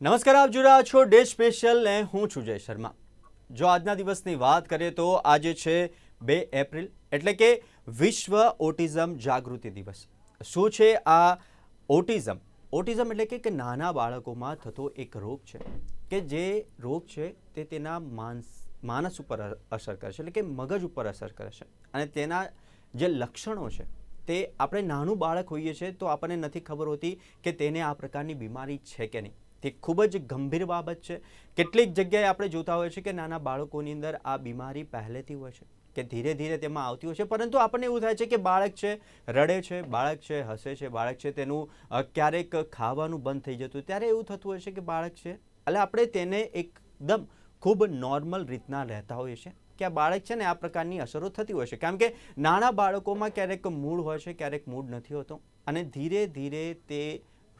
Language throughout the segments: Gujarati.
નમસ્કાર, આપ જોઈ રહ્યા છો ડે સ્પેશિયલ ને હું છું જય શર્મા. જો આજના દિવસની વાત કરીએ તો આજે છે બે એપ્રિલ એટલે કે વિશ્વ ઓટિઝમ જાગૃતિ દિવસ. શું છે આ ઓટિઝમ? ઓટિઝમ એટલે કે નાના બાળકોમાં થતો એક રોગ છે કે જે રોગ છે તે તેના માનસ માનસ ઉપર અસર કરે છે એટલે કે મગજ ઉપર અસર કરે છે. અને તેના જે લક્ષણો છે તે આપણે નાનું બાળક હોઈએ છીએ તો આપણને નથી ખબર હોતી કે તેને આ પ્રકારની બીમારી છે કે નહીં. તે ખૂબ જ ગંભીર બાબત છે. કેટલીક જગ્યાએ આપણે જોતા હોઈએ છીએ કે નાના બાળકોની અંદર આ બીમારી પહેલેથી હોય છે કે ધીરે ધીરે તેમાં આવતી હોય છે. પરંતુ આપણને એવું થાય છે કે બાળક છે, રડે છે, બાળક છે, હસે છે, બાળક છે, તેનું ક્યારેક ખાવાનું બંધ થઈ જતું ત્યારે એવું થતું હોય છે કે બાળક છે, એટલે આપણે તેને એકદમ ખૂબ નોર્મલ રીતના રહેતા હોઈએ છીએ કે આ બાળક છે ને આ પ્રકારની અસરો થતી હોય છે. કારણ કે નાના બાળકોમાં ક્યારેક મૂળ હોય છે, ક્યારેક મૂળ નથી હોતો. અને ધીરે ધીરે તે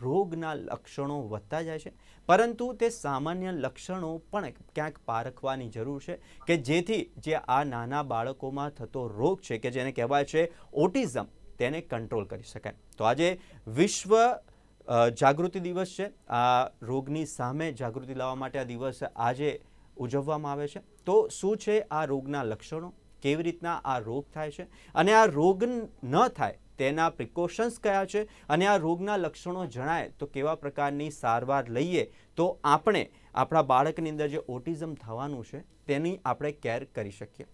રોગના લક્ષણો વધતા જાય છે. પરંતુ તે સામાન્ય લક્ષણો પણ ક્યાંક પારખવાની જરૂર છે કે જેથી જે આ નાના બાળકોમાં થતો રોગ છે કે જેને કહેવાય છે ઓટિઝમ તેને કંટ્રોલ કરી શકાય. તો આજે વિશ્વ જાગૃતિ દિવસ છે. આ રોગની સામે જાગૃતિ લાવવા માટે આ દિવસ આજે ઉજવવામાં આવે છે. તો શું છે આ રોગના લક્ષણો? કેવી રીતના આ રોગ થાય છે? અને આ રોગ ન થાય તેના પ્રિકોશન્સ કયા છે અને આ રોગના લક્ષણો જણાય તો કેવા પ્રકારની સારવાર લઈએ તો આપણે આપણા બાળકની અંદર જે ઓટિઝમ થવાનું છે તેની આપણે કેર કરી શકીએ.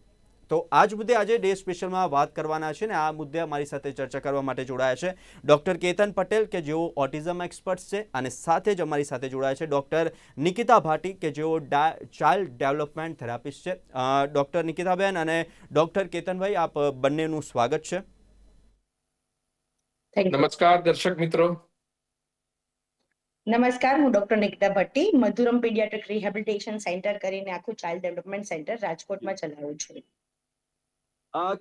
તો આ જ મુદ્દે આજે ડે સ્પેશિયલમાં વાત કરવાના છે ને આ મુદ્દે અમારી સાથે ચર્ચા કરવા માટે જોડાયા છે ડૉક્ટર કેતન પટેલ કે જેઓ ઓટિઝમ એક્સપર્ટ છે અને સાથે જ અમારી સાથે જોડાયા છે ડૉક્ટર નિકિતા ભાટી કે જેઓ ચાઇલ્ડ ડેવલપમેન્ટ થેરાપિસ્ટ છે. ડૉક્ટર નિકિતાબેન અને ડૉક્ટર કેતનભાઈ, આપ બંનેનું સ્વાગત છે. નમસ્કાર દર્શક મિત્રો. નમસ્કાર હું doctor Nikita Bhatti Madhuram paediatric rehabilitation centre કરીને આખું ચાઇલ્ડ ડેવલપમેન્ટ સેન્ટર રાજકોટમાં ચલાવું છું.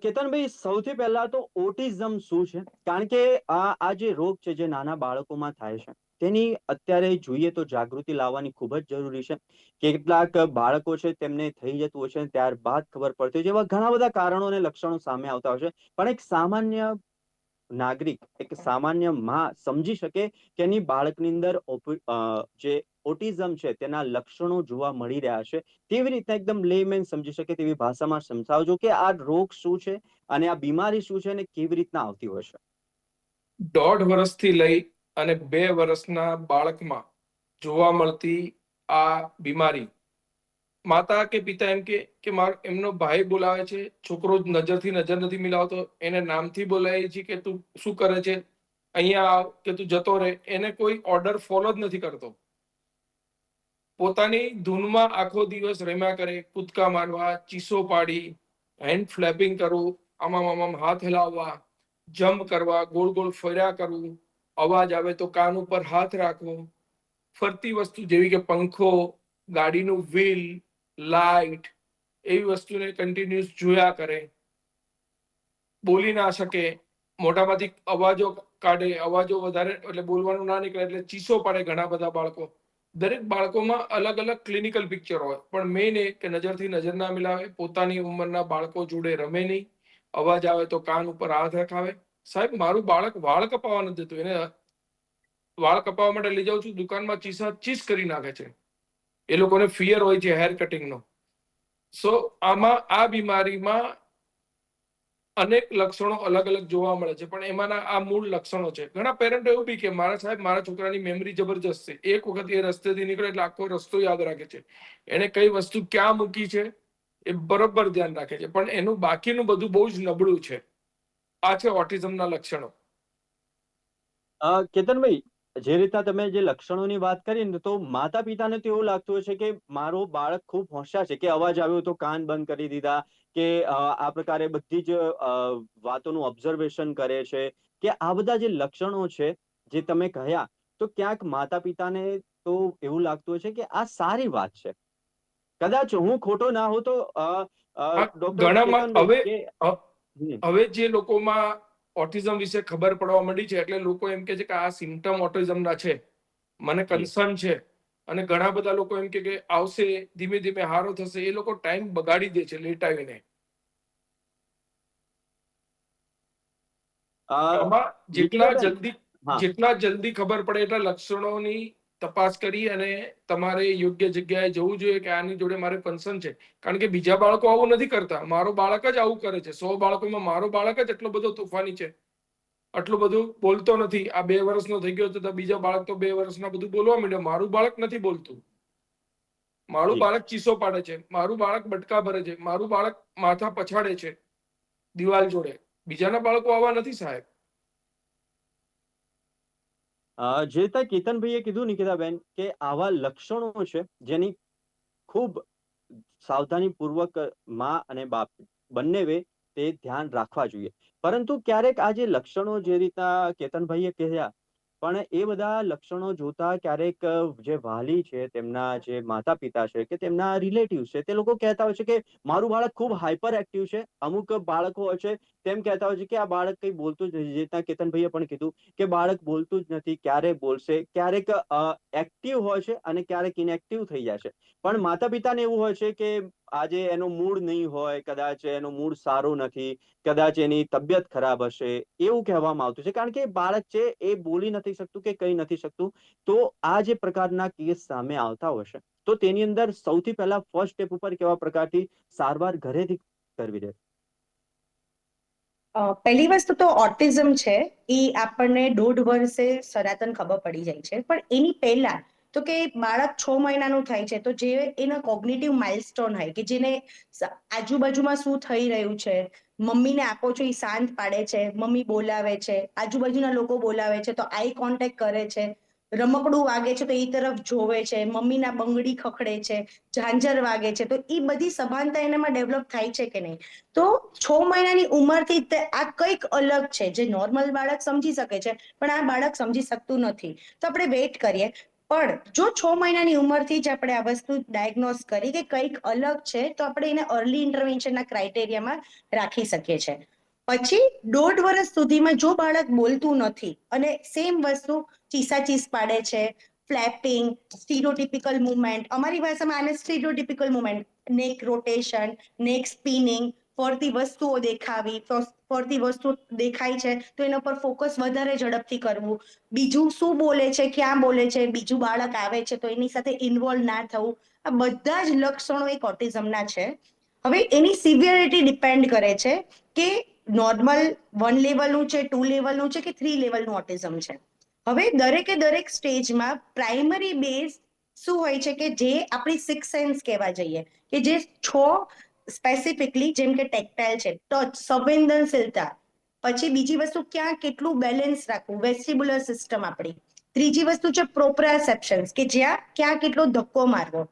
કેતનભાઈ સૌથી પહેલા તો ઓટિઝમ શું છે? કારણ કે આ આ જે રોગ છે જે નાના બાળકોમાં થાય છે તેની અત્યારે જોઈએ તો જાગૃતિ લાવવાની ખૂબ જ જરૂરી છે. કેટલાક બાળકો છે તેમને થઈ જતું હોય છે ત્યારબાદ ખબર પડતી હોય છે એવા ઘણા બધા કારણો અને લક્ષણો સામે આવતા હોય છે. પણ એક સામાન્ય નાગરિક એક સામાન્યમાં સમજી શકે કે એની બાળકની અંદર જે ઓટિઝમ છે તેના લક્ષણો જોવા મળી રહ્યા છે. તેવી રીતના એકદમ લેમેન સમજી શકે તેવી ભાષામાં સમજાવજો કે આ રોગ શું છે અને આ બીમારી શું છે અને કેવી રીતના આવતી હોય છે. દોઢ વર્ષથી લઈ અને બે વર્ષના બાળકમાં જોવા મળતી આ બીમારી માતા કે પિતા એમ કે કે માર એમનો ભાઈ બોલાવે છે, છોકરો નજરથી નજર નથી મિલાવતો, એને નામથી બોલાવે છે કે તું શું કરે છે, અહીંયા આવ કે તું જતો રહે, એને કોઈ ઓર્ડર ફોલો જ નથી કરતો. પોતાની ધૂનમાં આખો દિવસ રમ્યા કરે, કૂદકા મારવા, ચીસો પાડી હેન્ડ ફ્લેપિંગ કરવું આમામ આમામ હાથ હલાવવા, જમ્પ કરવા, ગોળ ગોળ ફર્યા કરવું અવાજ આવે તો કાન ઉપર હાથ રાખવો, ફરતી વસ્તુ જેવી કે પંખો, ગાડીનું વ્હીલ લાઇટ એવી વસ્તુને કન્ટિન્યુઅસ જોયા કરે, બોલી ના શકે, મોઢામાંથી અવાજો કાઢે, અવાજો વધારે એટલે બોલવાનું ના નીકળે એટલે ચીસો પાડે ઘણા બધા બાળકો. દરેક બાળકોમાં અલગ અલગ ક્લિનિકલ પિક્ચર હોય, પણ મેઇન એ કે નજરથી નજર ના મિલાવે, પોતાની ઉંમરના બાળકો જોડે રમે નહીં, અવાજ આવે તો કાન ઉપર હાથ રખાવે. સાહેબ, મારું બાળક વાળ કપાવવા નથી જતું એને વાળ કપાવવા માટે લઈ જાઉં છું, દુકાનમાં ચીસા ચીસ કરી નાખે છે. એ લોકોને ફિયર હોય છે હેર કટિંગનો સો આમાં, આ બીમારીમાં અનેક લક્ષણો અલગ અલગ જોવા મળે છે, પણ એમાંના આ મૂળ લક્ષણો છે. ઘણા પેરેન્ટ એવું બી કે, મારા સાહેબ, મારા છોકરાની મેમરી જબરજસ્ત છે. એક વખત એ રસ્તેથી નીકળે એટલે આખો રસ્તો યાદ રાખે છે. એને કઈ વસ્તુ ક્યાં મૂકી છે, એ બરોબર ધ્યાન રાખે છે. પણ એનું બાકીનું બધું બહુ જ નબળું છે. આ છે ઓટિઝમના લક્ષણો. કેતનભાઈ જે રીતના તમે જે લક્ષણોની વાત કરી ને તો માતા પિતાને તો એવું લાગતું હશે કે મારો બાળક ખૂબ હોશિયાર છે કે અવાજ આવ્યો તો કાન બંધ કરી દીધા કે આ પ્રકારે બધી જ વાતોનું ઓબ્ઝર્વેશન કરે છે કે આ બધા જે લક્ષણો છે જે તમે કહ્યા તો ક્યાંક માતા પિતાને તો એવું લાગતું હશે કે આ સારી વાત છે કદાચ હું ખોટો ના હોઉં તો. હવે જે લોકોમાં ઓટિઝમ વિશે ખબર પડવા માંડી છે એટલે લોકો એમ કે છે કે આ સિમ્ટમ ઓટિઝમના છે. મને કન્સર્ન છે. અને ઘણા બધા લોકો એમ કે કે આવશે ધીમે ધીમે હારો થશે એ લોકો ટાઈમ બગાડી દે છે લેટ આવીને જેટલા જલ્દી જેટલા જલ્દી ખબર પડે એટલા લક્ષણોની તપાસ કરી અને તમારે યોગ્ય જગ્યાએ જવું જોઈએ કે આની જોડે મારે કન્સર્ન છે. કારણ કે બીજા બાળકો આવું નથી કરતા. મારો બાળક જ આવું કરે છે. સો બાળકોમાં મારો બાળક જ એટલો બધો તોફાની છે. આટલું બધું બોલતો નથી. આ બે વર્ષનો થઈ ગયો તો બીજા બાળક તો બે વર્ષના બધું બોલવા માંડ્યો. મારું બાળક નથી બોલતું. મારું બાળક ચીસો પાડે છે. મારું બાળક બટકા ભરે છે. મારું બાળક માથા પછાડે છે. દિવાલ જોડે. બીજાના બાળકો આવા નથી સાહેબ. જે રીતે કેતનભાઈએ કીધું નિકિતાબેન કે આવા લક્ષણો છે જેની ખૂબ સાવધાનીપૂર્વક મા અને બાપ બંનેવે તે ધ્યાન રાખવા જોઈએ. પરંતુ ક્યારેક આ જે લક્ષણો જે રીતના કેતનભાઈએ કહ્યા પણ એ બધા લક્ષણો જોતા ક્યારેક જે વાલી છે, તેમના જે માતા પિતા છે કે તેમના રિલેટિવ છે, તે લોકો કહેતા હોય છે કે મારું બાળક ખૂબ હાઈપર એક્ટિવ છે, અમુક બાળકો હોય છે, તેમ કહેતા હોય છે કે આ બાળક કંઈ બોલતું જ નથી. જે રીતના કેતનભાઈએ પણ કીધું કે બાળક બોલતું જ નથી, ક્યારે બોલશે, ક્યારેક એક્ટિવ હોય છે અને ક્યારેક ઇનએક્ટિવ થઈ જાય છે. પણ માતા પિતાને એવું હોય છે કે આજે એનો મૂડ નહીં હોય, કદાચ એનો મૂડ સારો નથી, કદાચ એની તબિયત ખરાબ હશે, એવું કહેવામાં આવતું છે. કારણ કે બાળક છે, એ બોલી નથી શકતું કે કઈ નથી શકતું. તો આ જે પ્રકારના કેસ સામે આવતા હશે તો તેની અંદર સૌથી પહેલા ફર્સ્ટ સ્ટેપ ઉપર કેવા પ્રકારથી સારવાર ઘરેથી કરવી જોઈએ પહેલી વસ્તુ તો ઓટિઝમ છે એ આપણને દોઢ વર્ષે સનાતન ખબર પડી જાય છે. પણ એની પહેલા તો કે બાળક છ મહિનાનું થાય છે, તો જે એના કોગ્નિટિવ માઇલસ્ટોન હોય, કે જેને આજુબાજુમાં શું થઈ રહ્યું છે, મમ્મીને આપો છો એ શાંત પાડે છે, મમ્મી બોલાવે છે, આજુબાજુના લોકો બોલાવે છે, તો આઈ કોન્ટેક્ટ કરે છે, રમકડું વાગે છે, તો એ તરફ જોવે છે, મમ્મીના બંગડી ખખડે છે, ઝાંઝર વાગે છે, તો એ બધી સભાનતા એનામાં ડેવલપ થાય છે કે નહીં? તો છ મહિનાની ઉંમરથી આ કંઈક અલગ છે, જે નોર્મલ બાળક સમજી શકે છે, પણ આ બાળક સમજી શકતું નથી. તો આપણે વેઇટ કરીએ. પણ જો છ મહિનાની ઉંમરથી જ આપણે આ વસ્તુ ડાયગ્નોસ કરી કે કંઈક અલગ છે, તો આપણે એને અર્લી ઇન્ટરવેન્શનના ક્રાઇટેરિયામાં રાખી શકીએ છીએ. પછી દોઢ વર્ષ સુધીમાં જો બાળક બોલતું નથી અને સેમ વસ્તુ ચીસાચીસ પાડે છે ફ્લેપિંગ સ્ટીરોટિપિકલ મુવમેન્ટ અમારી ભાષામાં આને stereotypical movement neck rotation neck spinning ફરતી વસ્તુઓ દેખાવી ફરતી વસ્તુ દેખાય છે, તો એના પર ફોકસ વધારે ઝડપથી કરવું. બીજું શું બોલે છે, ક્યાં બોલે છે, બીજું બાળક આવે છે, તો એની સાથે ઇન્વોલ્વ ના થવું. આ બધા જ લક્ષણો એક ઓટિઝમના છે. હવે એની સિવિયરિટી ડિપેન્ડ કરે છે કે નોર્મલ વન લેવલનું છે ટુ લેવલનું છે કે થ્રી લેવલનું ઓટિઝમ છે. હવે દરેકે દરેક સ્ટેજમાં પ્રાઇમરી બેઝ શું હોય છે કે જે આપણી સિક્સ સેન્સ કહેવા જઈએ. કે જે છ સ્પેસિફિકલી જેમ કે ટેક્ટાઇલ છે ટચ સંવેદનશીલતા, પછી બીજી વસ્તુ ક્યાં કેટલું બેલેન્સ રાખવું વેસ્ટિબ્યુલર સિસ્ટમ આપણી. ત્રીજી વસ્તુ છે પ્રોપ્રાસેપ્શન્સ કે જ્યાં ક્યાં કેટલો ધક્કો મારવો.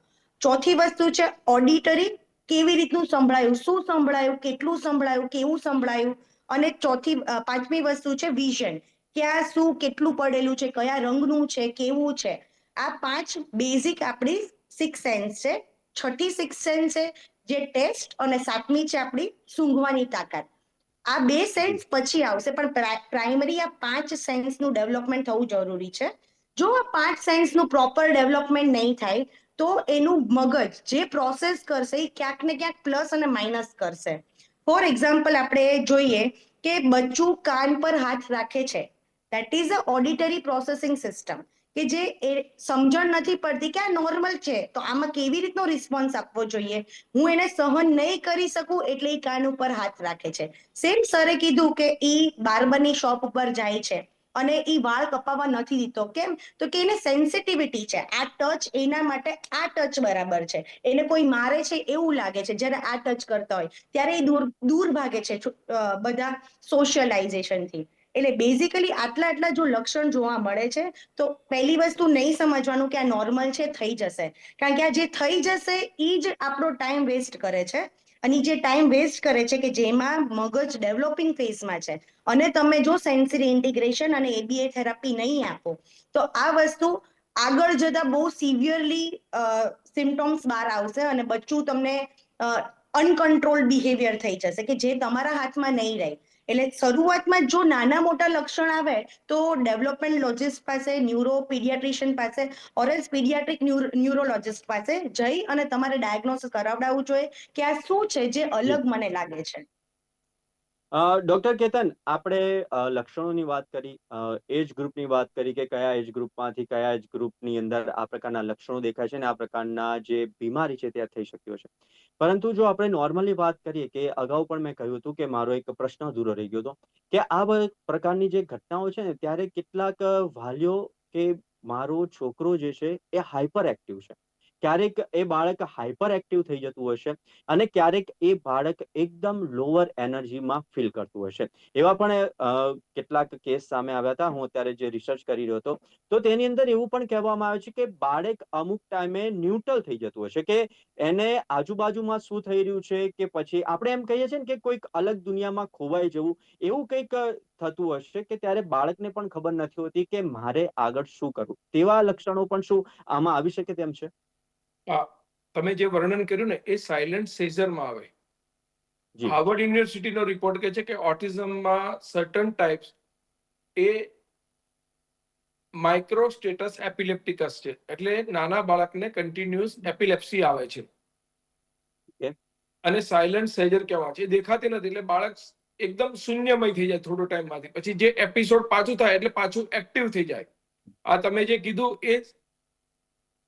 ચોથી વસ્તુ છે ઓડિટરી કેવી રીતનું સંભળાયું, શું સંભળાયું, કેટલું સંભળાયું, કેવું સંભળાયું. અને ચોથી પાંચમી વસ્તુ છે વિઝન ક્યાં શું કેટલું પડેલું છે, કયા રંગનું છે, કેવું છે. આ પાંચ બેઝિક આપણી સિક્સ સેન્સ છે. છઠ્ઠી સિક્સ સેન્સ છે જે ટેસ્ટ અને સાતમી છે આપણી સૂંઘવાની તાકાત. આ બે સેન્સ પછી આવશે, પણ પ્રાઇમરી આ પાંચ સેન્સનું ડેવલપમેન્ટ થવું જરૂરી છે. જો આ પાંચ સેન્સનું પ્રોપર ડેવલપમેન્ટ નહીં થાય, તો એનું મગજ જે પ્રોસેસ કરશે એ ક્યાંક ને ક્યાંક પ્લસ અને માઇનસ કરશે. ફોર એક્ઝામ્પલ આપણે જોઈએ કે બચ્ચું કાન પર હાથ રાખે છે. That is a auditory processing system કે જે એ સમજણ નથી પડતી કે આ નોર્મલ છે, તો આમાં કેવી રીતનો રિસ્પોન્સ આપવો જોઈએ? હું એને સહન નહીં કરી શકું એટલે એ કાન ઉપર હાથ રાખે છે. સેમ સરે કીધું કે એ બાર્બરની શોપ ઉપર જાય છે અને એ વાળ કપાવવા નથી દીધો કેમ? તો કે એને સેન્સિટિવિટી છે. આ ટચ એના માટે આ ટચ બરાબર છે. એને કોઈ મારે છે એવું લાગે છે. જ્યારે આ ટચ કરતા હોય, ત્યારે એ દૂર દૂર ભાગે છે બધા સોશિયલાઇઝેશનથી એટલે બેઝિકલી આટલા આટલા જો લક્ષણ જોવા મળે છે, તો પહેલી વસ્તુ નહીં સમજવાનું કે આ નોર્મલ છે, થઈ જશે. કારણ કે આ જે થઈ જશે એ જ આપણો ટાઈમ વેસ્ટ કરે છે. અને જે ટાઈમ વેસ્ટ કરે છે કે જેમાં મગજ ડેવલપિંગ ફેઝમાં છે. અને તમે જો સેન્સરી ઇન્ટિગ્રેશન અને એબીએ થેરાપી નહીં આપો, તો આ વસ્તુ આગળ જતા બહુ સિવિયરલી સિમ્ટોમ્સ બહાર આવશે અને બચ્ચું તમને અનકન્ટ્રોલ બિહેવિયર થઈ જશે કે જે તમારા હાથમાં નહીં રહે. એટલે શરૂઆતમાં જો નાના મોટા લક્ષણ આવે, તો ડેવલપમેન્ટ લોજિસ્ટ પાસે, ન્યુરો પીડિયાટ્રિશિયન પાસે, ઓરેલ્સ પીડિયાટ્રિક ન્યુરોલોજિસ્ટ પાસે જઈ અને તમારે ડાયગ્નોસિસ કરાવડાવવું જોઈએ કે આ શું છે જે અલગ મને લાગે છે. ડોક્ટર કેતન, આપણે લક્ષણોની વાત કરી એજ ગ્રુપની વાત કરી કે કયા એજ ગ્રુપમાંથી કયા એજ ગ્રુપની અંદર આ પ્રકારના લક્ષણો દેખાય છે અને આ પ્રકારના જે બીમારી છે તે થઈ શક્યો છે. પરંતુ જો આપણે નોર્મલી વાત કરીએ કે અગાઉ પણ મેં કહ્યું હતું કે મારો એક પ્રશ્ન અધૂરો રહી ગયો હતો કે આ પ્રકારની જે ઘટનાઓ છે ને, ત્યારે કેટલાક વાલીઓ કે મારો છોકરો જે છે એ હાઈપર એક્ટિવ છે. ક્યારેક એ બાળક હાઈપર એક્ટિવ થઈ જતું હશે અને ક્યારેક એ બાળક એકદમ લોઅર એનર્જીમાં ફીલ કરતું હશે. એવા પણ કેટલાક કેસ સામે આવ્યા હતા. હું અત્યારે જે રિસર્ચ કરી રહ્યો હતો, તો તેની અંદર એવું પણ કહેવામાં આવે છે કે બાળક અમુક ટાઈમે ન્યુટ્રલ થઈ જતું હશે કે એને આજુબાજુમાં શું થઈ રહ્યું છે કે પછી આપણે એમ કહીએ છીએ કે કોઈક અલગ દુનિયામાં ખોવાઈ જવું, એવું કંઈક થતું હશે કે ત્યારે બાળકને પણ ખબર નથી હોતી કે મારે આગળ શું કરવું. તેવા લક્ષણો પણ શું આમાં આવી શકે તેમ છે? તમે જે વર્ણન કર્યું ને એ સાયલન્ટ સેઝરમાં આવે. હાર્વર્ડ યુનિવર્સિટીનો રિપોર્ટ કહે છે કે ઓટિઝમમાં સર્ટન ટાઈપ્સ એ માઇક્રો સ્ટેટસ એપિલેપ્ટિકસ છે. એટલે નાના બાળકને કન્ટિન્યુઅસ એપિલેપ્સી આવે છે. અને સાયલન્ટ સેજર કહેવાય છે. દેખાતી નથી એટલે બાળક એકદમ શૂન્યમય થઈ જાય થોડો ટાઈમમાંથી પછી જે એપિસોડ પાછું થાય એટલે પાછું એક્ટિવ થઈ જાય. આ તમે જે કીધું એ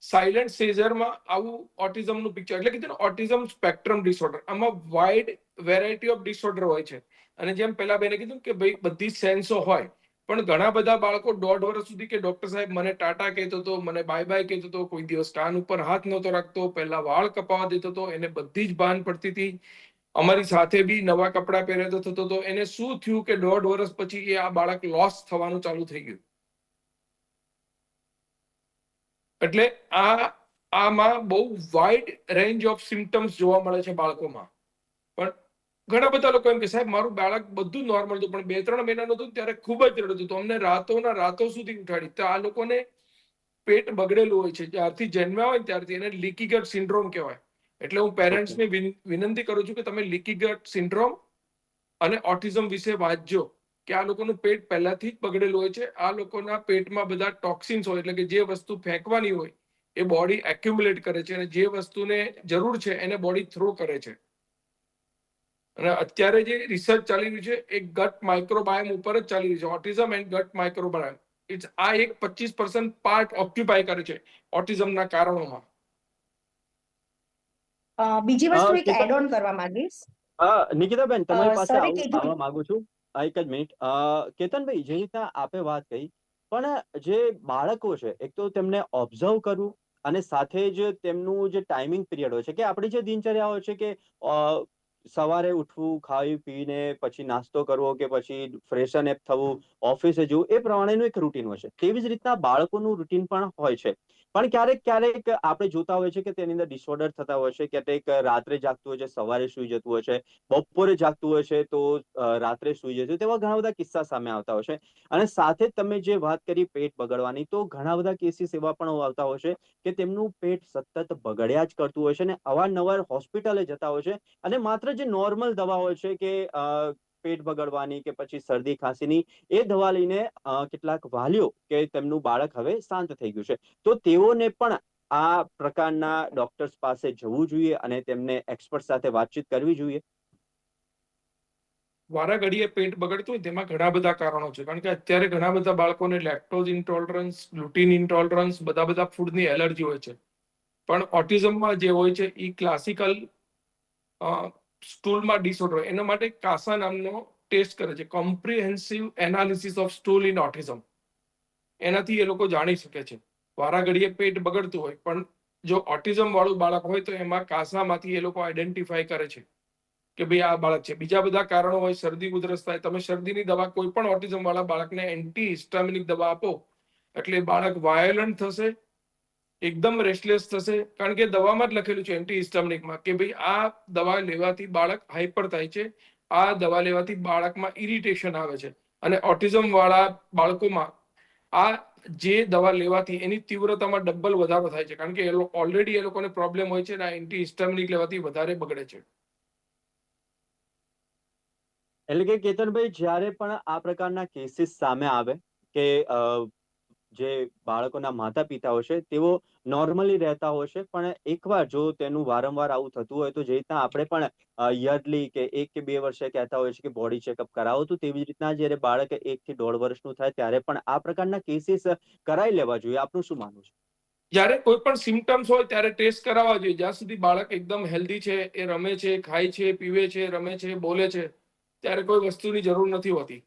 સાયલન્ટ સેઝરમાં આવું ઓટિઝમનું પિક્ચર એટલે ને ઓટિઝમ સ્પેક્ટ્રમ ડિસઓર્ડર આમાં વાઇડ વેરાયટી ઓફ ડિસઓર્ડર હોય છે. અને જેમ પેલા બેને કીધું કે ભાઈ બધી સેન્સો હોય, પણ ઘણા બધા બાળકો દોઢ વર્ષ સુધી કે ડોક્ટર સાહેબ મને ટાટા કહેતો હતો, મને બાય બાય કહેતો હતો, કોઈ દિવસ કાન ઉપર હાથ નહોતો રાખતો, પહેલા વાળ કપાવા દેતો હતો, એને બધી જ ભાન પડતી હતી. અમારી સાથે બી નવા કપડાં પહેરેતો થતો હતો, એને શું થયું કે દોઢ વર્ષ પછી એ આ બાળક લોસ થવાનું ચાલુ થઈ ગયું. એટલે આ આમાં બહુ વાઇડ રેન્જ ઓફ સિમ્ટમ્સ જોવા મળે છે બાળકોમાં. પણ ઘણા બધા લોકો એમ કે સાહેબ મારું બાળક બધું નોર્મલ હતું પણ બે ત્રણ મહિનાનું હતું ત્યારે ખૂબ જ રડતું હતું. અમને રાતોના રાતો સુધી ઉઠાડી. તો આ લોકોને પેટ બગડેલું હોય છે. જ્યારથી જન્મ્યા હોય ત્યારથી એને લીકી ગટ સિન્ડ્રોમ કહેવાય. એટલે હું પેરેન્ટ્સને વિનંતી કરું છું કે તમે લીકી ગટ સિન્ડ્રોમ અને ઓટિઝમ વિશે વાંચજો. કે આ લોકોનું પેટ પહેલાથી જ બગડેલું હોય છે. આ લોકોના પેટમાં બધા ટોક્સિન્સ હોય એટલે કે જે વસ્તુ ફેંકવાની હોય એ બોડી એક્યુમ્યુલેટ કરે છે અને જે વસ્તુને જરૂર છે એને બોડી થ્રો કરે છે. અને અત્યારે જે રિસર્ચ ચાલી રહ્યું છે એ ગટ માઇક્રોબાયમ ઉપર જ ચાલી રહ્યું છે. Autism and gut microbiome it's આ એક પચીસ પર્સન્ટ પાર્ટ ઓક્યુપાય કરે છે ઓટિઝમના કારણોમાં. બીજી વસ્તુ એક એડ ઓન કરવા માંગીશ. નિકિતાબેન તમારી પાસે આવું- આવવા માંગુ છું. એક જ મિનિટ કેતનભાઈ, જે રીતના આપે વાત કહી, પણ જે બાળકો છે, એક તો તેમને ઓબ્ઝર્વ કરવું અને સાથે જ તેમનું જે ટાઈમિંગ પીરિયડ હોય છે, કે આપણી જે દિનચર્યા હોય છે કે સવારે ઉઠવું ખાવી પીને પછી નાસ્તો કરવો કે પછી ફ્રેશન એપ થવું ઓફિસે જવું, એ પ્રમાણેનું એક રૂટીન હોય છે. તેવી જ રીતના બાળકોનું રૂટીન પણ હોય છે. પણ ક્યારેક ક્યારેક આપણે જોતા હોય છે કે તેની અંદર ડિસઓર્ડર થતા હોય છે, ક્યારેક રાત્રે જાગતું હોય છે, સવારે સુઈ જતું હોય છે, બપોરે જાગતું હોય છે, તો રાત્રે સુઈ જતું તેવા ઘણા બધા કિસ્સા સામે આવતા હોય છે. અને સાથે તમે જે વાત કરી પેટ બગડવાની, તો ઘણા બધા કેસીસ એવા પણ આવતા હોય છે કે તેમનું પેટ સતત બગડ્યા જ કરતું હોય છે અને અવારનવાર હોસ્પિટલે જતા હોય છે અને માત્ર જે નોર્મલ દવા હોય છે કે પેટ બગડવાની કે પછી શરદી ખાંસીની, એ દવા લઈને કેટલાક વાલીઓ કે તેમનું બાળક હવે શાંત થઈ ગયું છે. તો તેઓને પણ આ પ્રકારના ડોક્ટર્સ પાસે જવું જોઈએ અને તેમને એક્સપર્ટ સાથે વાતચીત કરવી જોઈએ. વારા ઘડીએ પેટ બગડતું હોય તેમાં ઘણા બધા કારણો છે. કારણ કે અત્યારે ઘણા બધા બાળકોને લેક્ટોઝ ઇન્ટોલરન્સ ગ્લુટીન ઇન્ટોલરન્સ બધા બધા ફૂડની એલર્જી હોય છે. પણ ઓટિઝમમાં જે હોય છે એ ક્લાસિકલ સ્ટૂલમાં ડિસઓર્ડર હોય. એના માટે કાસા નામનો ટેસ્ટ કરે છે. Comprehensive analysis of stool in autism એનાથી એ લોકો જાણી શકે છે. વારાઘડીએ પેટ બગડતું હોય, પણ જો ઓટિઝમ વાળું બાળક હોય તો એમાં કાસામાંથી એ લોકો આઈડેન્ટિફાય કરે છે કે ભાઈ આ બાળક છે. બીજા બધા કારણો હોય, શરદી, ઉધરસ થાય. તમે શરદીની દવા કોઈ પણ ઓટિઝમ વાળા બાળકને એન્ટી હિસ્ટામિનિક દવા આપો, એટલે બાળક વાયોલન્ટ થશે એકદમ રેસ્ટલેસ થશે. કારણ કે દવામાં જ લખેલું છે એન્ટી હિસ્ટામિનિકમાં કે ભાઈ આ દવા લેવાથી બાળક હાઈપર થાય છે. આ દવા લેવાથી બાળકમાં ઇરિટેશન આવે છે. અને ઓટિઝમ વાળા બાળકોમાં આ જે દવા લેવાથી એની તીવ્રતામાં ડબલ વધારો થાય છે. કારણ કે એ ઓલરેડી એ લોકોને પ્રોબ્લેમ હોય છે અને એન્ટી હિસ્ટામિનિક લેવાથી વધારે બગડે છે. એટલે કે કેતનભાઈ, જ્યારે પણ આ પ્રકારના કેસીસ સામે આવે કે જે બાળકોના માતા પિતા હોય તેઓ નોર્મલી રહેતા હોય છે. પણ એકવાર જો તેનું વારંવાર આવું થતું હોય, તો જે રીતના આપણે પણ યરલી કે એક કે બે વર્ષે કહેતા હોય છે કે બોડી ચેકઅપ કરાવો, તો તેવી રીતના જ્યારે બાળક એક થી દોઢ વર્ષનું થાય, ત્યારે પણ આ પ્રકારના કેસીસ કરાવી લેવા જોઈએ. આપનું શું માનવું છે? જ્યારે કોઈ પણ સિમ્ટમ્સ હોય, ત્યારે ટેસ્ટ કરાવવા જોઈએ. જ્યાં સુધી બાળક એકદમ હેલ્ધી છે, એ રમે છે, ખાય છે, પીવે છે, રમે છે, બોલે છે, ત્યારે કોઈ વસ્તુની જરૂર નથી હોતી.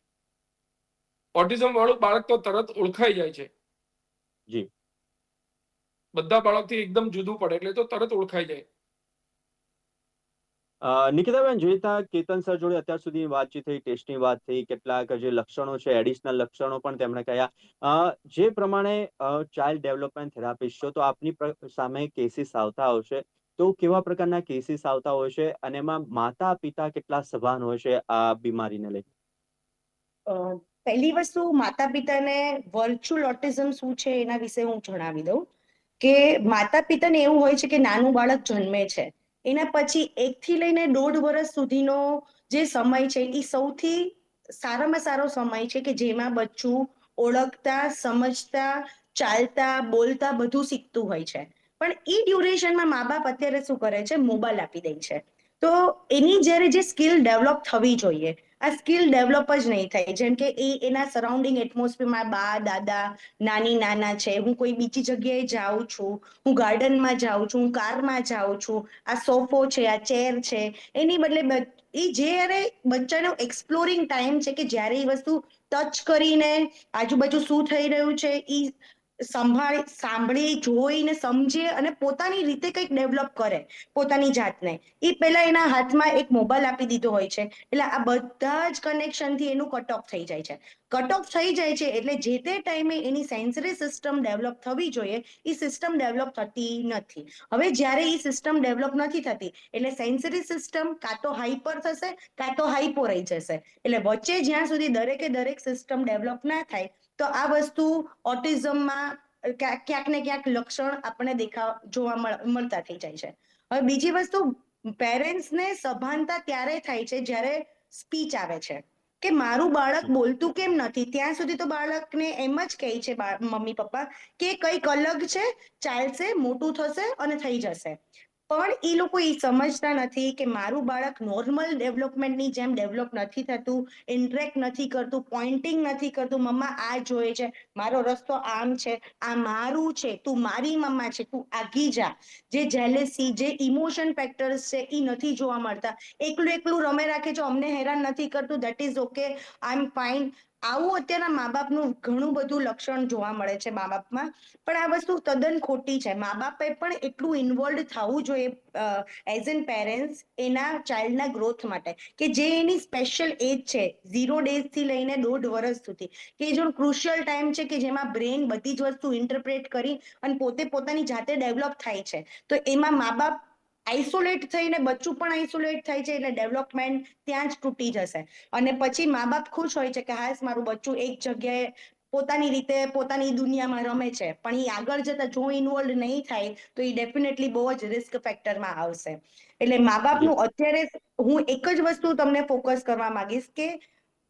ઓટિઝમ વાળું બાળક તો તરત ઓળખાઈ જાય છે. જી. બધા બાળકથી એકદમ જુદું પડે એટલે તો તરત ઓળખાઈ જાય. નિકિતાબેન જોઈતા કેતન સર જોડે અત્યાર સુધી વાતચીત થઈ ટેસ્ટની વાત થઈ કેટલાક જે લક્ષણો છે એડિશનલ લક્ષણો પણ તેમણે કહ્યા. જે પ્રમાણે ચાઇલ્ડ ડેવલપમેન્ટ થેરાપિસ્ટ છો તો આપની સામે કેસીસ આવતા હશે તો કેવા પ્રકારના કેસીસ આવતા હોય છે અને એમાં માતા પિતા કેટલા સભાન હોય છે આ બીમારીને લઈને અ, પહેલી વસ્તુ માતા પિતાને વર્ચ્યુઅલ ઓટિઝમ શું છે એના વિશે હું જણાવી દઉં કે માતા પિતાને એવું હોય છે કે નાનું બાળક જન્મે છે. એના પછી એકથી લઈને દોઢ વર્ષ સુધીનો જે સમય છે એ સૌથી સારામાં સારો સમય છે કે જેમાં બચ્ચું ઓળખતા, સમજતા, ચાલતા, બોલતા બધું શીખતું હોય છે. પણ એ ડ્યુરેશનમાં મા બાપ અત્યારે શું કરે છે? મોબાઈલ આપી દે છે. તો એની જ્યારે જે સ્કિલ ડેવલપ થવી જોઈએ આ સ્કિલ ડેવલપ જ નહીં થાય. જેમ કે એ એના સરાઉન્ડિંગ એટમોસ્ફિયરમાં બા, દાદા, નાની, નાના છે. હું કોઈ બીજી જગ્યાએ જાઉં છું, હું ગાર્ડનમાં જાઉં છું, હું કારમાં જાઉં છું, આ સોફો છે, આ ચેર છે, એની બદલે એ જ્યારે બચ્ચાનો એક્સપ્લોરિંગ ટાઈમ છે કે જ્યારે એ વસ્તુ ટચ કરીને આજુબાજુ શું થઈ રહ્યું છે એ સંભાળી, સાંભળી, જોઈને, સમજે અને પોતાની રીતે કંઈક ડેવલપ કરે પોતાની જાતને. એ પહેલા એના હાથમાં એક મોબાઈલ આપી દીધો હોય છે. એટલે આ બધા જ કનેક્શનથી એનું કટ ઓફ થઈ જાય છે. કટ ઓફ થઈ જાય છે એટલે જે તે ટાઈમે એની સેન્સરી સિસ્ટમ ડેવલપ થવી જોઈએ એ સિસ્ટમ ડેવલપ થતી નથી. હવે જ્યારે એ સિસ્ટમ ડેવલપ નથી થતી, એટલે સેન્સરી સિસ્ટમ કાં તો હાઈપર થશે, કાં તો હાઈપો રહી જશે. એટલે વચ્ચે જ્યાં સુધી દરેકે દરેક સિસ્ટમ ડેવલપ ના થાય તો આ વસ્તુ ઓટિઝમમાં ક્યાંક ને ક્યાંક લક્ષણ આપણને દેખાવ જોવા મળ- મળતા થઈ જાય છે. હવે બીજી વસ્તુ, પેરેન્ટ્સને સભાનતા ત્યારે થાય છે જ્યારે સ્પીચ આવે છે. કે મારું બાળક બોલતું કેમ નથી? ત્યાં સુધી તો બાળકને એમ જ કહે છે મમ્મી પપ્પા કે કંઈક અલગ છે, ચાલશે, મોટું થશે અને થઈ જશે. પણ એ લોકો એ સમજતા નથી કે મારું બાળક નોર્મલ ડેવલપમેન્ટની જેમ ડેવલપ નથી થતું ઇન્ટરેક્ટ નથી કરતું પોઇન્ટિંગ નથી કરતું, મમ્મા, આ જોઈએ છે, મારો રસ્તો આમ છે, આ મારું છે, તું મારી મમ્મા છે, તું આગી જા. જે જેલેસી જે ઇમોશન ફેક્ટર્સ છે એ નથી જોવા મળતા. એકલું એકલું રમે રાખે છે, અમને હેરાન નથી કરતું that is okay I am fine આવું અત્યારના મા બાપનું ઘણું બધું લક્ષણ જોવા મળે છે મા બાપમાં પણ આ વસ્તુ તદ્દન ખોટી છે. મા બાપે પણ એટલું ઇન્વોલ્વ થવું જોઈએ એઝ એન પેરેન્ટ્સ એના ચાઇલ્ડના ગ્રોથ માટે. કે જે એની સ્પેશિયલ એજ છે ઝીરો ડેઝથી લઈને દોઢ વર્ષ સુધી. કે જો ક્રુશિયલ ટાઈમ છે કે જેમાં બ્રેન બધી જ વસ્તુ ઇન્ટરપ્રેટ કરી અને પોતે પોતાની જાતે ડેવલપ થાય છે. તો એમાં મા બાપ આઇસોલેટ થઈને બચ્ચું પણ આઇસોલેટ થાય છે એટલે ડેવલપમેન્ટ ત્યાં જ તૂટી જશે. અને પછી મા બાપ ખુશ હોય છે કે હાસ મારું બચ્ચું એક જગ્યાએ પોતાની રીતે પોતાની દુનિયામાં રમે છે. પણ એ આગળ જતા જો ઇન્વોલ્વ નહીં થાય તો એ ડેફિનેટલી બહુ જ રિસ્ક ફેક્ટરમાં આવશે. એટલે મા બાપનું અત્યારે હું એક જ વસ્તુ તમને ફોકસ કરવા માંગીશ કે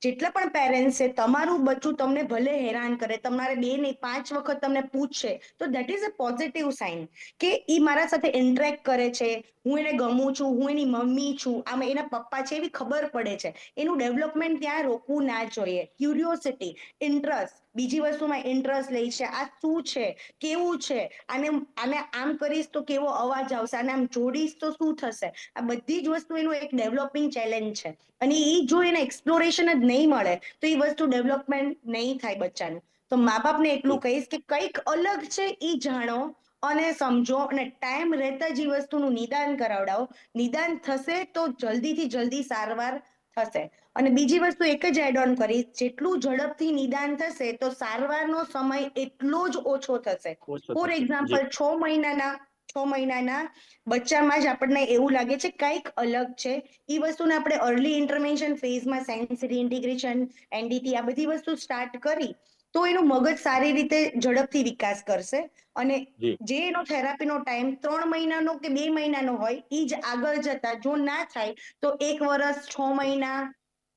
જેટલા પણ પેરેન્ટ્સ છે, તમારું બચ્ચું તમને ભલે હેરાન કરે, તમારે બે નહીં, પાંચ વખત તમને પૂછશે તો that is a positive sign કે એ મારા સાથે ઇન્ટરેક્ટ કરે છે હું એને ગમું છું હું એની મમ્મી છું, આમ એના પપ્પા છે એવી ખબર પડે છે. એનું ડેવલપમેન્ટ ત્યાં રોકવું ના જોઈએ. ક્યુરિયોસિટી ઇન્ટરેસ્ટ બીજી વસ્તુમાં ઇન્ટરેસ્ટ લે છે. આ શું છે? કેવું છે? આને આને આમ કરીશ તો કેવો અવાજ આવશે? આને આમ જોડીશ તો શું થશે? આ બધી જ વસ્તુ એનું એક ડેવલપિંગ ચેલેન્જ છે. અને એ જો એને એક્સપ્લોરેશન જ નહીં મળે, તો એ વસ્તુ ડેવલપમેન્ટ નહીં થાય બચ્ચાનું. તો મા બાપને એટલું કહીશ કે કંઈક અલગ છે એ જાણો. અને સમજો અને ટાઈમ રહેતા જ એ વસ્તુનું નિદાન કરાવડાવો. નિદાન થશે તો જલ્દીથી જલ્દી સારવાર થશે. અને બીજી વસ્તુ એક જ એડ ઓન કરી જેટલું ઝડપથી નિદાન થશે તો સારવારનો સમય એટલો જ ઓછો થશે. ફોર એક્ઝામ્પલ છ મહિનાના છ મહિનાના બચ્ચામાં જ આપણને એવું લાગે છે કંઈક અલગ છે. એ વસ્તુને આપણે અર્લી ઇન્ટરવેન્શન ફેઝમાં સેન્સરી ઇન્ટિગ્રેશન એનડીટી આ બધી વસ્તુ સ્ટાર્ટ કરી તો એનું મગજ સારી રીતે ઝડપથી વિકાસ કરશે અને જે. એનો થેરાપીનો ટાઈમ ત્રણ મહિનાનો કે બે મહિનાનો હોય એ જ આગળ જતા જો ના થાય તો એક વર્ષ છ મહિના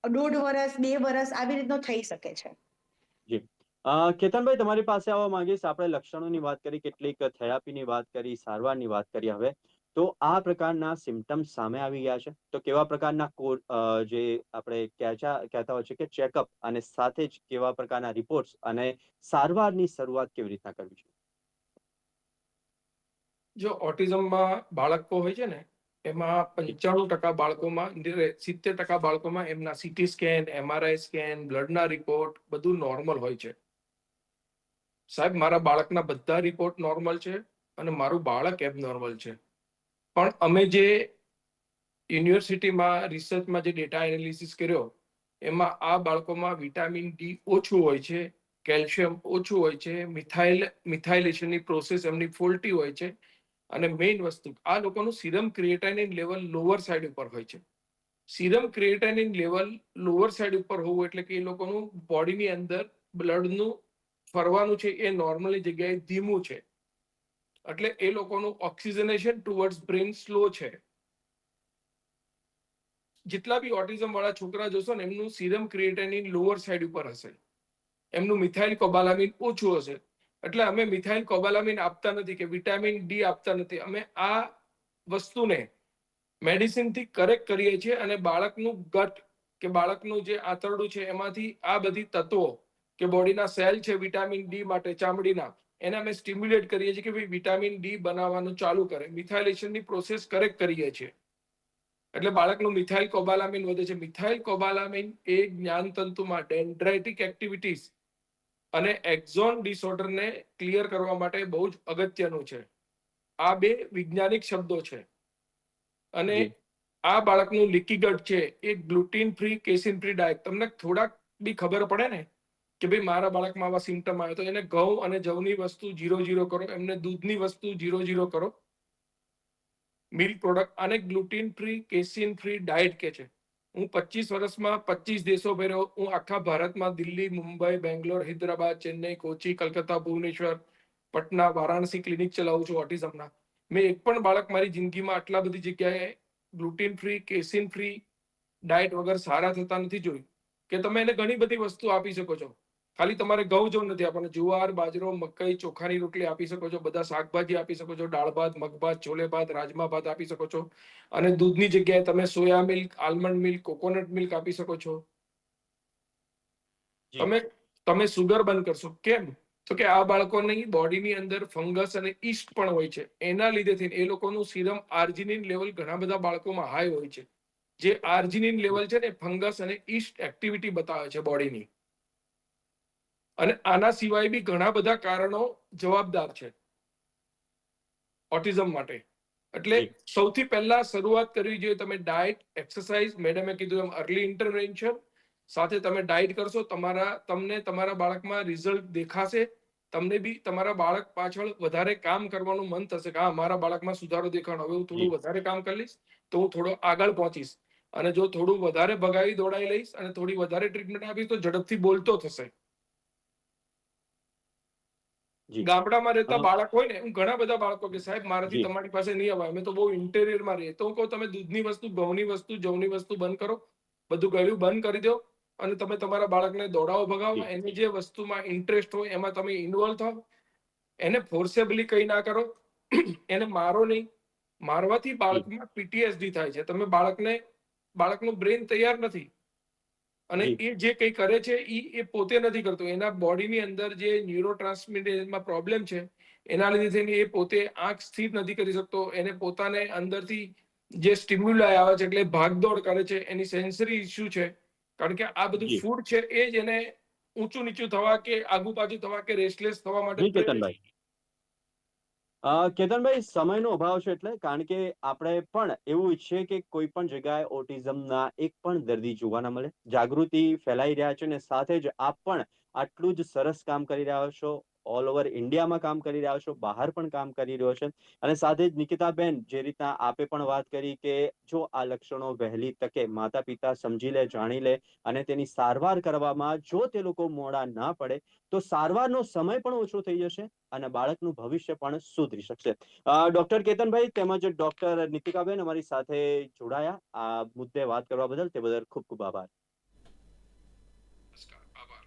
દોઢ વર્ષ બે વર્ષ આવી રીતનો થઈ શકે છે. કેતનભાઈ તમારી પાસે આવવા માંગીશ. આપણે લક્ષણોની વાત કરી કેટલીક થેરાપીની વાત કરી સારવારની વાત કરી હવે. તો આ પ્રકારના સિમ્ટમ્સ સામે આવી ગયા છે. તો કેવા પ્રકારના જે આપણે કહેતા હોય છે કે ચેકઅપ અને સાથે જ કેવા પ્રકારના રિપોર્ટ્સ અને સારવારની શરૂઆત કેવી રીતના કરવી છે? જો ઓટિઝમમાં બાળકો હોય છે ને, એમાં પંચાણું ટકા બાળકોમાં સિત્તેર ટકા બાળકોમાં એમના સીટી સ્કેન એમઆરઆઈ સ્કેન બ્લડના રિપોર્ટ બધું નોર્મલ હોય છે. સાહેબ, મારા બાળકના બધા રિપોર્ટ નોર્મલ છે અને મારું બાળક એબનોર્મલ છે. પણ અમે જે યુનિવર્સિટીમાં રિસર્ચમાં જે ડેટા એનાલિસિસ કર્યો, એમાં આ બાળકોમાં વિટામિન ડી ઓછું હોય છે કેલ્શિયમ ઓછું હોય છે મિથાઇલ મિથાઇલેશનની પ્રોસેસ એમની ફોલ્ટી હોય છે. અને મેઇન વસ્તુ, આ લોકોનું serum creatinine level lower side ઉપર હોય છે. Serum creatinine level lower side ઉપર હોવું એટલે કે એ લોકોનું બોડીની અંદર બ્લડનું ફરવાનું છે એ નોર્મલી જગ્યાએ ધીમું છે. એટલે એ લોકોનું ઓક્સિજનેશન ટુવર્ડ્સ બ્રેન સ્લો છે. જેટલા બી ઓટિઝમ વાળા છોકરા જોશો ને, એમનું સિરમ ક્રિએટાઇનિન લોઅર સાઈડ ઉપર હશે. એમનું મિથાઇલ કોબાલામિન ઓછું હશે. એટલે અમે મિથાઇલ કોબાલામિન આપતા નથી કે વિટામિન ડી આપતા નથી. અમે આ વસ્તુને મેડિસિનથી કરેક્ટ કરીએ છીએ અને બાળકનું ગટ કે બાળકનું જે આંતરડું છે, એમાંથી આ બધી તત્વો કે બોડીના સેલ છે વિટામિન ડી માટે, ચામડીના એને અમે સ્ટિમ્યુલેટ કરીએ છીએ કે ભાઈ વિટામિન ડી બનાવવાનું ચાલુ કરે. મિથાઇલેશનની પ્રોસેસ કરેક્ટ કરીએ છીએ. એટલે બાળકનું મિથાઇલ કોબાલામિન વધે છે. મિથાઇલ કોબાલામિન એ જ્ઞાનતંતુમાં ડેન્ડ્રાઇટિક એક્ટિવિટીઝ અને એક્ઝોન ડિસઓર્ડરને ક્લિયર કરવા માટે બહુ જ અગત્યનું છે. આ બે વૈજ્ઞાનિક શબ્દો છે. અને આ બાળકનું લીકી ગટ છે એ gluten free casein free diet તમને થોડાક બી ખબર પડે ને? કે ભાઈ મારા બાળકમાં આવા સિમ્ટમ આવ્યો તો એને ઘઉં અને જવની વસ્તુ જીરો જીરો કરો. એમને દૂધની વસ્તુ જીરો જીરો કરો. મિલ્ક પ્રોડક્ટ અને gluten free casein free diet કે છે. હું પચીસ વર્ષમાં પચીસ દેશો ફેર્યો હું આખા ભારતમાં દિલ્હી, મુંબઈ, બેંગ્લોર, હૈદરાબાદ, ચેન્નઈ, કોચી, કલકત્તા, ભુવનેશ્વર, પટના, વારાણસી ક્લિનિક ચલાવું છું ઓટિઝમના મેં એક પણ બાળક મારી જિંદગીમાં આટલા બધી જગ્યાએ gluten free casein free diet વગર સારા થતા નથી જોયું. કે તમે એને ઘણી બધી વસ્તુ આપી શકો છો. ખાલી તમારે ઘઉં જવું નથી. આપણને જુવાર બાજરો મકાઈ ચોખાની રોટલી આપી શકો છો. બધા શાકભાજી આપી શકો છો. દાળ ભાત મગ ભાત છોલે ભાત રાજમા ભાત આપી શકો છો. અને દૂધની જગ્યાએ તમે soya milk almond milk coconut milk આપી શકો છો. તમે તમે સુગર બંધ કરશો. કેમ? તો કે આ બાળકોની બોડીની અંદર ફંગસ અને ઈસ્ટ પણ હોય છે. એના લીધે થઈને એ લોકોનું સિરમ આર્જિનિન લેવલ ઘણા બધા બાળકોમાં હાઈ હોય છે. જે આર્જિનિન લેવલ છે ને ફંગસ અને ઈસ્ટ એક્ટિવિટી બતાવે છે બોડીની. અને આના સિવાય બી ઘણા બધા કારણો જવાબદાર છે. ઓટિઝમ માટે. એટલે સૌથી પહેલા શરૂઆત કરવી જોઈએ તમે ડાયટ એક્સરસાઇઝ મેડમે કીધું એમ અર્લી ઇન્ટરવેન્શન સાથે તમે ડાયટ કરશો તમારા તમને તમારા બાળકમાં રિઝલ્ટ દેખાશે. તમને બી તમારા બાળક પાછળ વધારે કામ કરવાનું મન થશે કે હા મારા બાળકમાં સુધારો દેખાણો. હવે હું થોડું વધારે કામ કરી લઈશ તો હું થોડો આગળ પહોંચીશ. અને જો થોડું વધારે ભગાવી દોડાઈ લઈશ અને થોડી વધારે ટ્રીટમેન્ટ આપીશ તો ઝડપથી બોલતો થશે. ગામડામાં રહેતા. બાળક હોય ને હું ઘણા બધા બાળકો કે સાહેબ મારાથી તમારી પાસે નહીં અવાય અમે તો બહુ ઇન્ટેરિયરમાં રહીએ. તો કહો તમે દૂધની વસ્તુ ઘઉંની વસ્તુ જવની વસ્તુ બંધ કરો. બધું ગળ્યું બંધ કરી દો. અને તમે તમારા બાળકને દોડાવો ભગાવો. એને જે વસ્તુમાં ઇન્ટરેસ્ટ હોય એમાં તમે ઇન્વોલ્વ થાઓ એને ફોર્સેબલી કઈ ના કરો. એને મારો નહીં. મારવાથી બાળકમાં પીટીએસડી થાય છે. તમે બાળકને બાળકનું બ્રેન તૈયાર નથી. અને એ જે કંઈ કરે છે એ એ પોતે નથી કરતો. એના બોડીની અંદર જે ન્યુરો પ્રોબ્લેમ છે એના લીધે થઈને એ પોતે આંખ સ્થિર નથી કરી શકતો. એને પોતાને અંદરથી જે સ્ટિમ્યુલાઈ આવે છે એટલે ભાગદોડ કરે છે એની સેન્સરી ઇસ્યુ છે. કારણ કે આ બધું ફૂડ છે એ જ એને ઊંચું નીચું થવા કે આગુ પાછું થવા કે રેસ્ટલેસ થવા માટે કેતનભાઈ, સમયનો અભાવ છે એટલે કારણ કે આપણે પણ એવું ઈચ્છીએ કે કોઈ પણ જગ્યાએ ઓટિઝમના એક પણ દર્દી જોવા ના મળે. જાગૃતિ ફેલાઈ રહ્યા છે અને સાથે જ આપ પણ આટલું જ સરસ કામ કરી રહ્યા છો. ઓલ ઓવર ઇન્ડિયામાં કામ કરી રહ્યા છો, બહાર પણ કામ કરી રહ્યો છે. અને સાથે જ નિકિતાબેન, જે રીતના આપે પણ વાત કરી કે જો આ લક્ષણો વહેલી તકે માતા પિતા સમજી લે, જાણી લે અને તેની સારવાર કરવામાં જો તે લોકો મોડા ના પડે, તો સારવારનો સમય પણ ઓછો થઈ જશે અને બાળકનું ભવિષ્ય પણ સુધરી શકશે. ડોક્ટર કેતનભાઈ તેમજ ડોક્ટર નિતિકાબેન અમારી સાથે જોડાયા. આ મુદ્દે વાત કરવા બદલ તે બદલ ખૂબ ખૂબ આભાર નમસ્કાર આભાર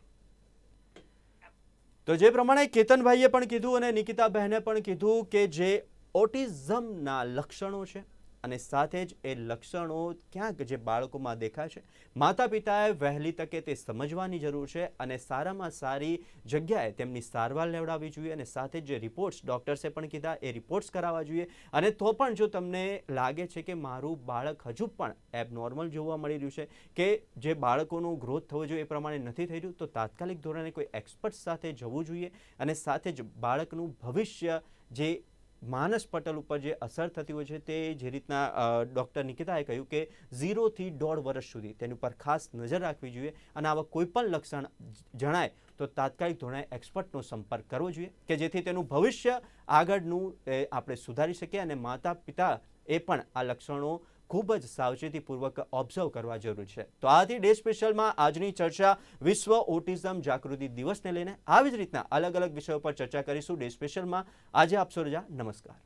તો જે પ્રમાણે કેતનભાઈએ પણ કીધું અને નિકિતાબહેને પણ કીધું કે જે ઓટિઝમના લક્ષણો છે અને સાથે જ એ લક્ષણો ક્યાંક જે બાળકોમાં દેખાય છે માતા પિતાએ વહેલી તકે તે સમજવાની જરૂર છે અને સારામાં સારી જગ્યાએ તેમની સારવાર લેવડાવવી જોઈએ અને સાથે જ જે રિપોર્ટ્સ ડૉક્ટર્સે પણ કીધા એ રિપોર્ટ્સ કરાવવા જોઈએ. અને તો પણ જો તમને લાગે છે કે મારું બાળક હજુ પણ એબનોર્મલ જોવા મળી રહ્યું છે કે જે બાળકોનો ગ્રોથ થવો જોઈએ એ પ્રમાણે નથી થઈ રહ્યું, તો તાત્કાલિક ધોરણે કોઈ એક્સપર્ટ સાથે જવું જોઈએ અને સાથે જ બાળકનું ભવિષ્ય જે માનસ પટલ ઉપર જે અસર થતી હોય છે તે જે રીતના ડૉક્ટર નિકિતાએ કહ્યું કે ઝીરોથી દોઢ વર્ષ સુધી તેની ઉપર ખાસ નજર રાખવી જોઈએ અને આવા કોઈપણ લક્ષણ જણાય તો તાત્કાલિક ધોરણે એક્સપર્ટનો સંપર્ક કરવો જોઈએ કે જેથી તેનું ભવિષ્ય આગળનું આપણે સુધારી શકીએ અને માતા પિતા એ પણ આ લક્ષણો ખૂબ જ સાવચેતીપૂર્વક ઓબ્ઝર્વ કરવા જરૂર છે. તો આથી ડે સ્પેશિયલમાં આજની ચર્ચા વિશ્વ ઓટિઝમ જાગૃતિ દિવસને લઈને આવી જ રીતના અલગ અલગ વિષયો પર ચર્ચા કરીશું. ડે સ્પેશિયલમાં આજે આપશો રજા નમસ્કાર.